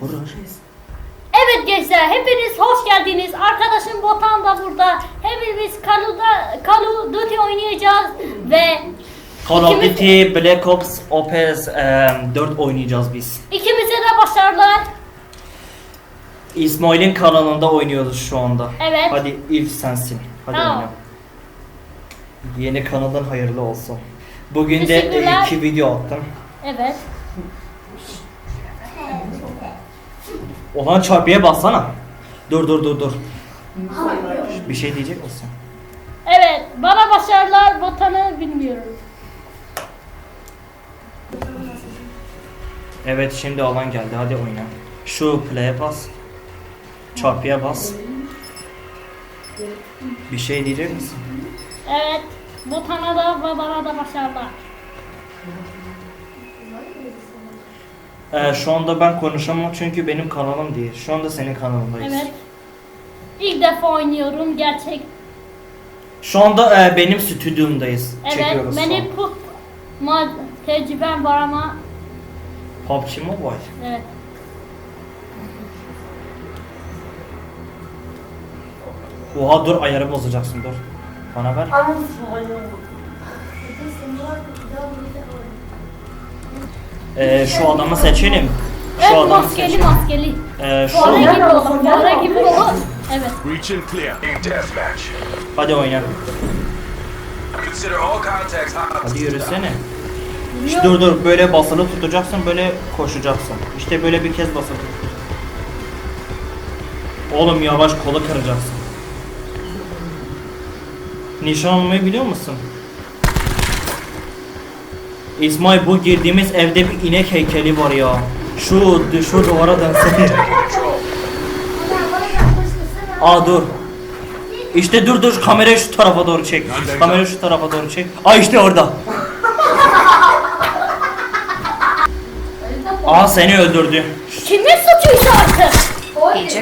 Kurur. Evet gençler hepiniz hoş geldiniz. Arkadaşım Botan da burada. Hepimiz Call'da Call of Duty oynayacağız ve Call of İkimiz- Duty Black Ops Opus 4 oynayacağız biz. ikimize de başarılar. İsmail'in kanalında oynuyoruz şu anda. Evet. Hadi ilk sensin. Hadi Tamam. oyna. Yeni kanalın hayırlı olsun. Bugün de Teşekkürler. iki video attım. Evet. Olan çarpıya bassana. Dur dur dur dur. Bir şey diyecek misin? Evet. Bana başarılar. Botan'ı bilmiyorum. Evet şimdi alan geldi hadi oyna. Şu play'e bas. Çarpıya bas. Bir şey diyecek misin? Evet. Botan'a da ve bana da başarılar. Ee, şu anda ben konuşamam çünkü benim kanalım değil. Şu anda senin kanalındayız. Evet. İlk defa oynuyorum gerçek. Şu anda e, benim stüdyomdayız. Evet. Çekiyoruz şu Benim bu ma tecrübem var ama PUBG Mobile. evet. Oha dur ayarı bozacaksın dur. Bana ver. Ee, şu adamı seçelim. Şu Evet adamı maskeli seçelim. maskeli. Ee, şu Fare gibi olur. Fare gibi olur. Evet. Reach and clear. Deathmatch. Hadi oyna. Hadi yürüsene. İşte dur dur böyle basılı tutacaksın böyle koşacaksın. İşte böyle bir kez basılı tut. Oğlum yavaş kolu kıracaksın. Nişan almayı biliyor musun? İsmail bu girdiğimiz evde bir inek heykeli var ya. Şu şu duvara dönsene. Aa dur. İşte dur dur kamerayı şu tarafa doğru çek. Kamerayı şu tarafa doğru çek. Aa işte orada. Aa seni öldürdü. Kimin suçuysa artık?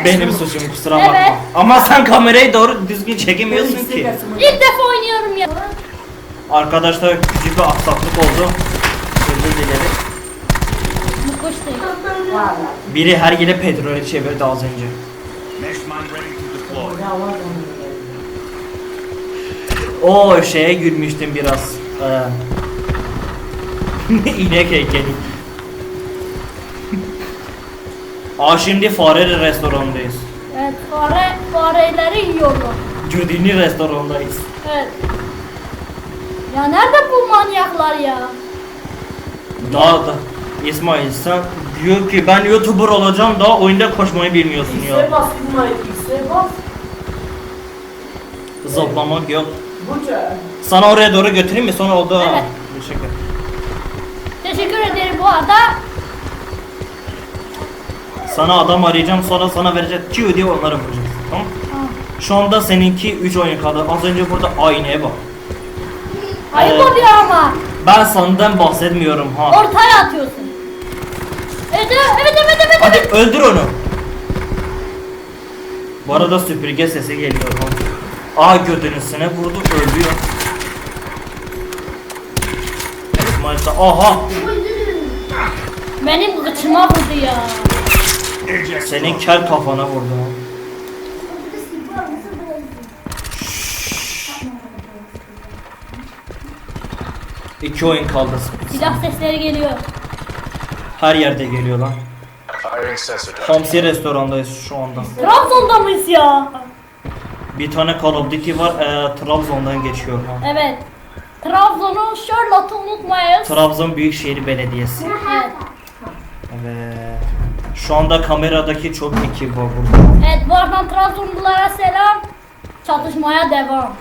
Benim suçum kusura bakma. Evet. Ama sen kamerayı doğru düzgün çekemiyorsun ki. İlk defa oynuyorum ya. Arkadaşlar küçük bir aksaklık oldu. Özür dilerim. Bu. Biri her yere petrolü çevirdi az önce. O şeye gülmüştüm biraz. Ee, İnek heykeli. Aa şimdi fare restorandayız. Evet fare fareleri yiyorum. Judy'nin restorandayız. Evet. Ya nerede bu manyaklar ya? Daha da İsmail sen diyor ki ben YouTuber olacağım daha oyunda koşmayı bilmiyorsun X'e ya. bas İsmail, X'e bas. Zıplamak yok. Bu ce. Sana oraya doğru götüreyim mi? Sonra oldu. Evet. Teşekkür. Teşekkür ederim bu arada. Sana adam arayacağım sonra sana vereceğim. Q diye onları vuracağız. Tamam. Tamam. Şu anda seninki 3 oyun kaldı. Az önce burada aynaya bak. Ayıp Evet. oluyor ama. Ben senden bahsetmiyorum ha. Ortaya atıyorsun. Evet evet evet evet evet. Hadi öldür onu. Bu arada süpürge sesi geliyor. ha. Aa gödünüsüne vurdu ölüyor. Sa- Aha Benim gıçıma vurdu ya. Senin kel kafana vurdu. İki oyun kaldı. Silah sesleri geliyor. Her yerde geliyor lan. Hamsi restorandayız şu anda. Trabzon'da mıyız ya? Bir tane Call of Duty var, e, Trabzon'dan geçiyor. Ha. Evet. Trabzon'un Charlotte'u unutmayız. Trabzon Büyükşehir Belediyesi. Evet. Evet. Şu anda kameradaki çok ekip var burada. Evet bu aradan Trabzonlulara selam. Çatışmaya devam.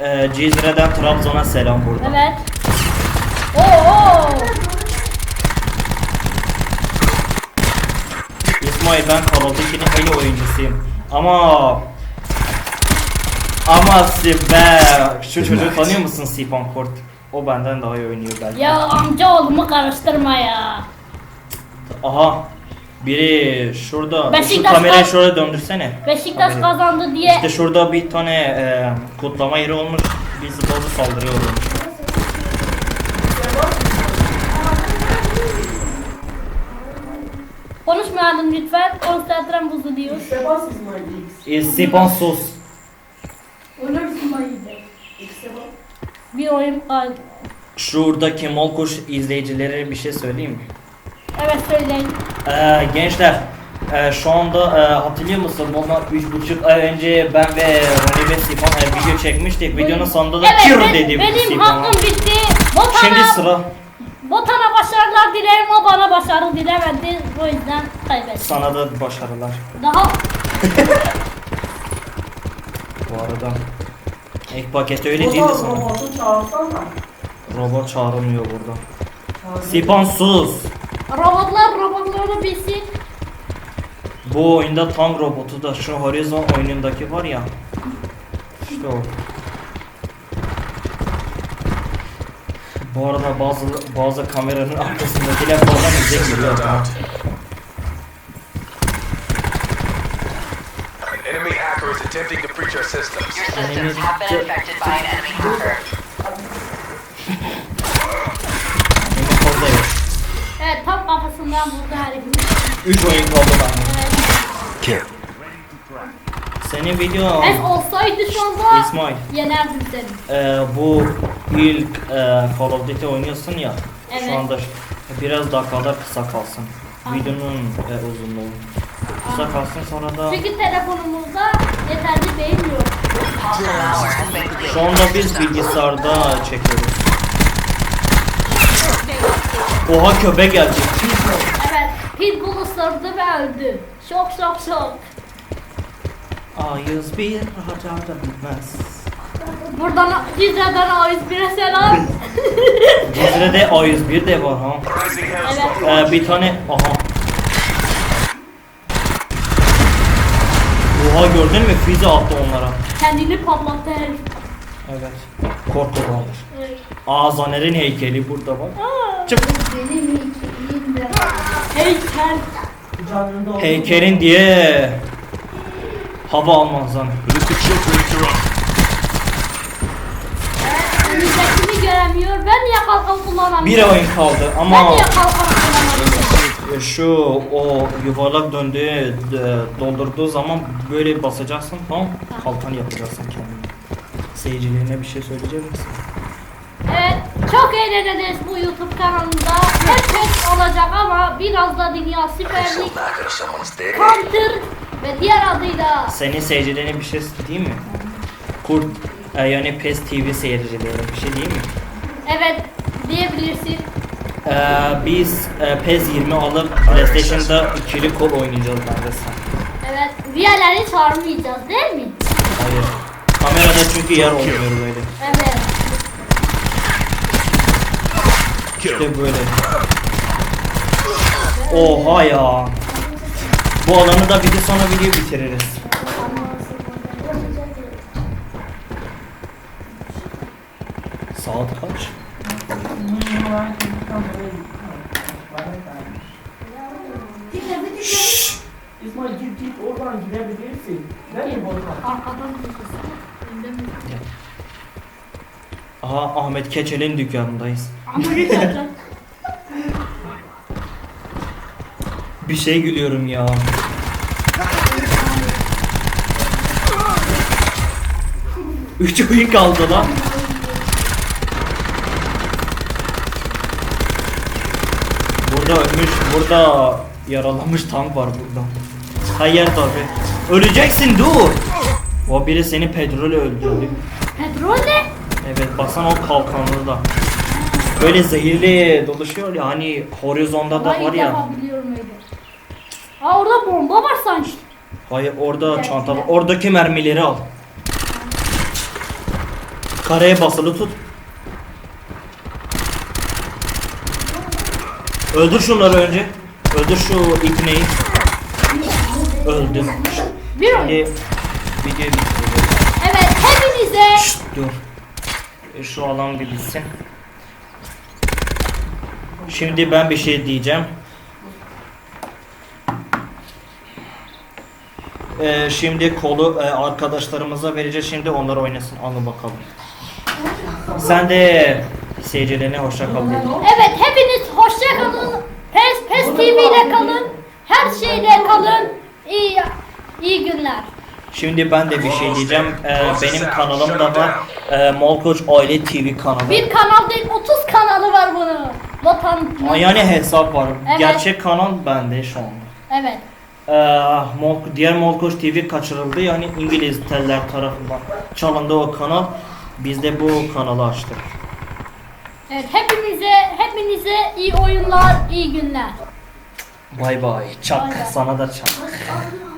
E, Cizre'den Trabzon'a selam burada. Evet. Oo. İsmail ben Call of Duty'nin en iyi oyuncusuyum. Ama... Ama si- be şu çocuğu tanıyor musun Sipan Kort? O benden daha iyi oynuyor belki. Ya amca oğlumu karıştırma ya. Aha. Biri şurada. Beşiktaş şu kamerayı kaz- şöyle döndürsene. Beşiktaş Haberi. kazandı diye. İşte şurada bir tane e, kutlama yeri olmuş. Biz bazı saldırıyor olmuş. Konuşmayalım lütfen. Konsantrem bozuluyor. İşte bas. E, Sipan sus. Bas. Bir oyun kaldı. Şurada Kemal Kuş izleyicilere bir şey söyleyeyim mi? Evet söyleyin. Ee, gençler e, şu anda e, hatırlıyor musun? Bundan 3,5 ay önce ben ve Roni ve Sipan e, video çekmiştik. Videonun sonunda da evet, Kiro ben- dedi Benim Sipan'a. hakkım bitti. Botana, Şimdi sıra Botana başarılar dilerim. O bana başarı dilemedi. O yüzden kaybettim. sana da başarılar. Daha Bu arada ilk paketi öyle değildi sana. Robot çağrılmıyor burada. Sipan sus. Robotlar robotları bilsin. Bu oyunda tank robotu da şu Horizon oyunundaki var ya. İşte o. Bu arada bazı bazı kameranın arkasındakiler falan bize geliyor. enemy hacker is attempting to breach our systems. Your systems have been infected by an enemy hacker. Kafasından vurdu herifin. 3 oyun kaldı bende. Evet. Senin video Ben olsaydı şu anda İsmail. yenerdim seni. e, bu ilk e, Call of Duty oynuyorsun ya. Evet. Şu anda biraz daha kadar kısa kalsın. Anladım. Videonun e, uzunluğu. Kısa kalsın sonra da Çünkü telefonumuzda yeterli beyin yok. Şu anda biz bilgisayarda çekiyoruz. Oha köpek gelecek. Evet. Pitbull ısırdı ve öldü. Şok şok şok. A101 harcarda bitmez. Buradan Cizre'den A101'e selam. Cizre'de A101 de var ha. Evet. Ee, bir tane aha. Oha gördün mü füze attı onlara. Kendini patlattı herif. Evet. Korkuyorlar. Evet. Aa Zaner'in heykeli burada var. Aa, Çık. Heykel. Canında olduğu Heykelin diye hava almaz Zaner. Önündekini göremiyor. Ben niye kalkan kullanamıyorum? Bir oyun kaldı Ben ama niye kalkan kullanamıyorum? şu o yuvarlak döndüğü e, doldurduğu zaman böyle basacaksın tamam kalkan yapacaksın kendine. Seyircilerine bir şey söyleyecek misin? Evet, çok eğleneceğiz bu YouTube kanalında. Herkes olacak ama biraz da Dünya Süper Lig. Counter ve diğer adıyla Senin seyircilerine bir şey değil mi? Kurt e, yani PES TV seyircilerine bir şey değil mi? evet diyebilirsin. Ee, biz e, PES 20 alıp PlayStation'da ikili kol oynayacağız sen. Evet, diğerlerini çağırmayacağız değil mi? Hayır. Kamerada çünkü yer olmuyor böyle. Evet. İşte böyle. Oha ya. Bu alanı da bir de sonra video bitiririz. Saat kaç? İsmail git git oradan gidebilirsin. Değil mi Volkan? Arkadan sesi. Aha Ahmet Keçel'in dükkanındayız. Bir şey gülüyorum ya. Üç oyun kaldı lan. Burada ölmüş, burada yaralanmış tank var burada. Hayır tabi. Öleceksin dur. O biri seni petrol öldürdü. Petrol ne? Evet baksana o kalkanlı da. Böyle zehirli dolaşıyor ya hani horizonda da var ilk ya. defa biliyorum öyle. Aa orada bomba var sanki. Hayır orada çanta var. Oradaki mermileri al. Kareye basılı tut. Öldür şunları önce. Öldür şu ikneyi. Öldüm. Bir Şimdi oyun. videoyu bitiriyorum. Evet hepinize Şşt, dur. E, Şu alan bir bitsin. Şimdi ben bir şey diyeceğim. Ee, şimdi kolu e, arkadaşlarımıza vereceğiz. Şimdi onlar oynasın. Alın bakalım. Sen de seyircilerine hoşça kal. Evet hepiniz hoşça kalın. Pes Pes TV ile kalın. Her her şeyde kalın. İyi iyi günler. Şimdi ben de bir şey diyeceğim. Ee, benim kanalım da var. Ee, Molkoç Aile TV kanalı. Bir kanal değil 30 kanalı var bunun. Vatan. Aa, Yani hesap var. Evet. Gerçek kanal bende şu anda. Evet. Ee, Mol- diğer Molkoç TV kaçırıldı. Yani İngiliz teller tarafından çalındı o kanal. Biz de bu kanalı açtık. Evet hepimize hepinize iyi oyunlar, iyi günler. Bay bay. Çak. Bay bay. Sana da çak.